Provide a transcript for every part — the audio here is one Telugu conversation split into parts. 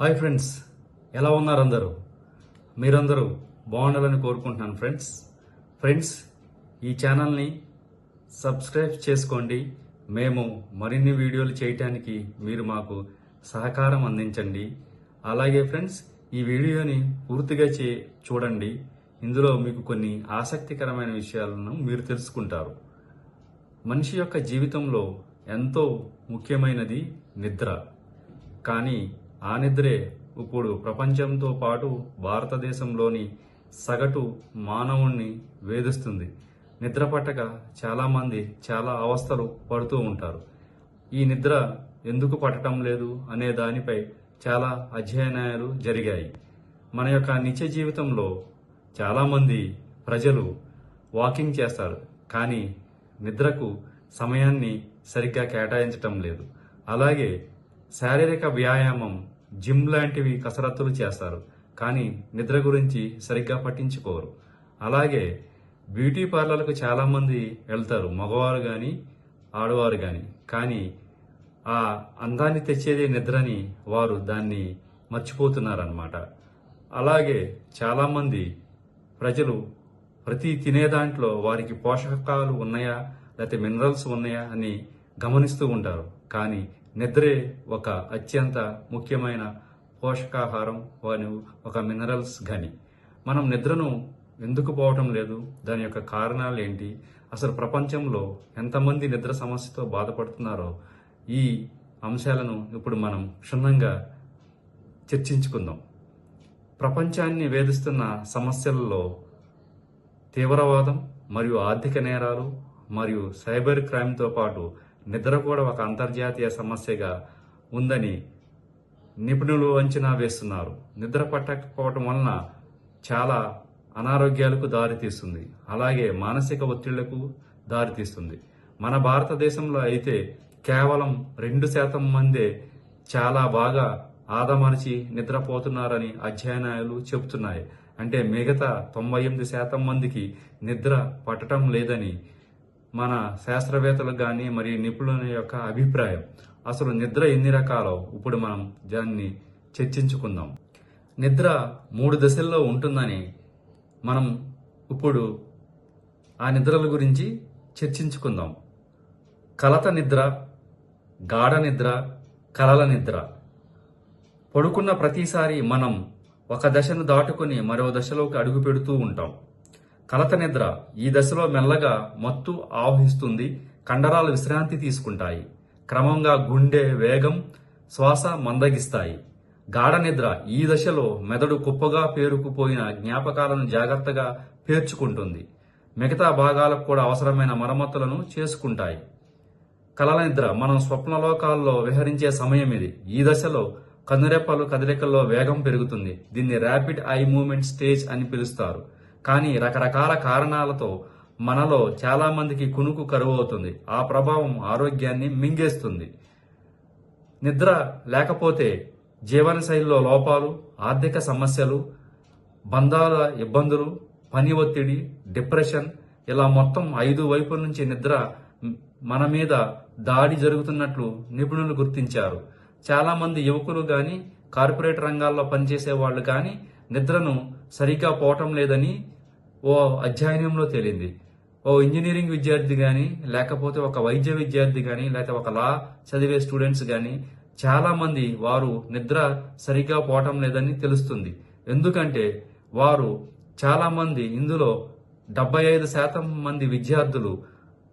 హాయ్ ఫ్రెండ్స్ ఎలా ఉన్నారు అందరూ? మీరందరూ బాగుండాలని కోరుకుంటున్నాను ఫ్రెండ్స్. ఫ్రెండ్స్ ఈ ఛానల్ని సబ్స్క్రైబ్ చేసుకోండి. మేము మరిన్ని వీడియోలు చేయటానికి మీరు మాకు సహకారం అందించండి. అలాగే ఫ్రెండ్స్ ఈ వీడియోని పూర్తిగా చే చూడండి. ఇందులో మీకు కొన్ని ఆసక్తికరమైన విషయాలను మీరు తెలుసుకుంటారు. మనిషి యొక్క జీవితంలో ఎంతో ముఖ్యమైనది నిద్ర. కానీ ఆ నిద్రే ఇప్పుడు ప్రపంచంతో పాటు భారతదేశంలోని సగటు మానవుణ్ణి వేధిస్తుంది. నిద్ర పట్టక చాలామంది చాలా అవస్థలు పడుతూ ఉంటారు. ఈ నిద్ర ఎందుకు పట్టడం లేదు అనే దానిపై చాలా అధ్యయనాలు జరిగాయి. మన యొక్క నిత్య జీవితంలో చాలామంది ప్రజలు వాకింగ్ చేస్తారు. కానీ నిద్రకు సమయాన్ని సరిగ్గా కేటాయించటం లేదు. అలాగే శారీరక వ్యాయామం జిమ్ లాంటివి కసరత్తులు చేస్తారు కానీ నిద్ర గురించి సరిగ్గా పట్టించుకోరు. అలాగే బ్యూటీ పార్లర్లకు చాలామంది వెళ్తారు మగవారు కానీ ఆడవారు కానీ కానీ ఆ అందాన్ని తెచ్చేది నిద్రని వారు దాన్ని మర్చిపోతున్నారన్నమాట. అలాగే చాలామంది ప్రజలు ప్రతి తినే దాంట్లో వారికి పోషకాలు ఉన్నాయా? లేకపోతే మినరల్స్ ఉన్నాయా? అని గమనిస్తూ ఉంటారు. కానీ నిద్రే ఒక అత్యంత ముఖ్యమైన పోషకాహారం వాని ఒక మినరల్స్ గని మనం నిద్రను ఎందుకు పోవటం లేదు? దాని యొక్క కారణాలు ఏంటి? అసలు ప్రపంచంలో ఎంతమంది నిద్ర సమస్యతో బాధపడుతున్నారో ఈ అంశాలను ఇప్పుడు మనం క్షుణ్ణంగా చర్చించుకుందాం. ప్రపంచాన్ని వేధిస్తున్న సమస్యలలో తీవ్రవాదం మరియు ఆర్థిక నేరాలు మరియు సైబర్ క్రైమ్తో పాటు నిద్ర కూడా ఒక అంతర్జాతీయ సమస్యగా ఉందని నిపుణులు అంచనా వేస్తున్నారు. నిద్ర పట్టకపోవటం వలన చాలా అనారోగ్యాలకు దారితీస్తుంది అలాగే మానసిక ఒత్తిళ్ళకు దారితీస్తుంది మన భారతదేశంలో అయితే కేవలం రెండు శాతం మందే చాలా బాగా ఆదమరిచి నిద్రపోతున్నారని అధ్యయనాలు చెబుతున్నాయి. అంటే మిగతా తొంభై ఎనిమిది శాతం మందికి నిద్ర పట్టడం లేదని మన శాస్త్రవేత్తలకు కానీ మరియు నిపుణుల యొక్క అభిప్రాయం. అసలు నిద్ర ఎన్ని రకాలో ఇప్పుడు మనం దాన్ని చర్చించుకుందాం. నిద్ర మూడు దశల్లో ఉంటుందని మనం ఇప్పుడు ఆ నిద్రల గురించి చర్చించుకుందాం. కలత నిద్ర గాఢ నిద్ర కలల నిద్ర. పడుకున్న ప్రతిసారి మనం ఒక దశను దాటుకుని మరో దశలోకి అడుగు పెడుతూ ఉంటాం. కలత నిద్ర ఈ దశలో మెల్లగా మత్తు ఆవహిస్తుంది కండరాలు విశ్రాంతి తీసుకుంటాయి. క్రమంగా గుండె వేగం శ్వాస మందగిస్తాయి. గాఢ నిద్ర ఈ దశలో మెదడు కుప్పగా పేరుకుపోయిన జ్ఞాపకాలను జాగ్రత్తగా పేర్చుకుంటుంది. మిగతా భాగాలకు కూడా అవసరమైన మరమ్మతులను చేసుకుంటాయి. కలల నిద్ర మనం స్వప్నలోకాల్లో విహరించే సమయం ఇది. ఈ దశలో కనురెప్పలు కదలికల్లో వేగం పెరుగుతుంది. దీన్ని ర్యాపిడ్ ఐ మూమెంట్ స్టేజ్ అని పిలుస్తారు. కానీ రకరకాల కారణాలతో మనలో చాలామందికి కునుకు కరువు అవుతుంది ఆ ప్రభావం ఆరోగ్యాన్ని మింగేస్తుంది. నిద్ర లేకపోతే జీవనశైలిలో లోపాలు ఆర్థిక సమస్యలు బంధాల ఇబ్బందులు పని ఒత్తిడి డిప్రెషన్ ఇలా మొత్తం ఐదు వైపుల నుంచి నిద్ర మన మీద దాడి జరుగుతున్నట్లు నిపుణులు గుర్తించారు. చాలామంది యువకులు కానీ కార్పొరేట్ రంగాల్లో పనిచేసే వాళ్ళు కానీ నిద్రను సరిగ్గా పోవటం లేదని ఓ అధ్యయనంలో తేలింది. ఓ ఇంజనీరింగ్ విద్యార్థి కానీ లేకపోతే ఒక వైద్య విద్యార్థి కానీ లేకపోతే ఒక లా చదివే స్టూడెంట్స్ కానీ చాలామంది వారు నిద్ర సరిగ్గా పోవటం లేదని తెలుస్తుంది. ఎందుకంటే వారు చాలామంది ఇందులో డెబ్బై ఐదు శాతం మంది విద్యార్థులు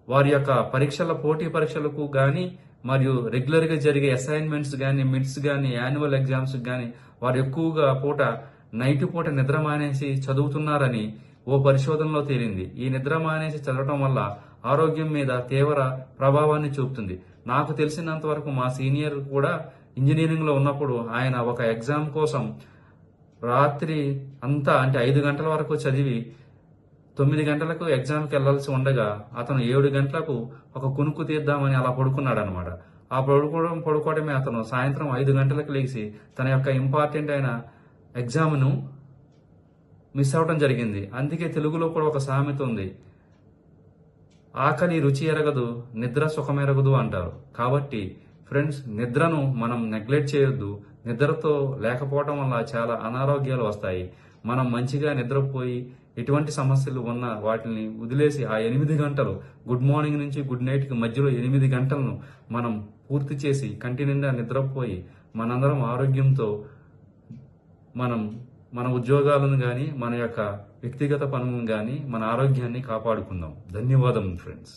వారి యొక్క పరీక్షల పోటీ పరీక్షలకు కానీ మరియు రెగ్యులర్గా జరిగే అసైన్మెంట్స్ కానీ మిడ్స్ కానీ యాన్యువల్ ఎగ్జామ్స్ కానీ వారు ఎక్కువగా పూట నైట్ పూట నిద్ర మానేసి చదువుతున్నారని ఓ పరిశోధనలో తేలింది. ఈ నిద్ర మానేసి చదవటం వల్ల ఆరోగ్యం మీద తీవ్ర ప్రభావాన్ని చూపుతుంది. నాకు తెలిసినంత వరకు మా సీనియర్ కూడా ఇంజనీరింగ్లో ఉన్నప్పుడు ఆయన ఒక ఎగ్జామ్ కోసం రాత్రి అంతా అంటే ఐదు గంటల వరకు చదివి తొమ్మిది గంటలకు ఎగ్జామ్కి వెళ్ళాల్సి ఉండగా అతను ఏడు గంటలకు ఒక కునుకు తీద్దామని అలా పడుకున్నాడు అనమాట ఆ పడుకోవడం పడుకోవడమే అతను సాయంత్రం ఐదు గంటలకు లేచి తన యొక్క ఇంపార్టెంట్ అయిన ఎగ్జామ్ను మిస్ అవడం జరిగింది. అందుకే తెలుగులో కూడా ఒక సామెత ఉంది. ఆకలి రుచి ఎరగదు నిద్ర సుఖం ఎరగదు అంటారు. కాబట్టి ఫ్రెండ్స్ నిద్రను మనం నెగ్లెక్ట్ చేయొద్దు. నిద్రతో లేకపోవడం వల్ల చాలా అనారోగ్యాలు వస్తాయి. మనం మంచిగా నిద్రపోయి ఎటువంటి సమస్యలు ఉన్నా వాటిని వదిలేసి ఆ ఎనిమిది గంటలు గుడ్ మార్నింగ్ నుంచి గుడ్ నైట్కి మధ్యలో ఎనిమిది గంటలను మనం పూర్తి చేసి కంటి నిండా నిద్రపోయి మనందరం ఆరోగ్యంతో మనం మన ఉద్యోగాలను కానీ మన యొక్క వ్యక్తిగత పనులను కానీ మన ఆరోగ్యాన్ని కాపాడుకుందాం. ధన్యవాదం ఫ్రెండ్స్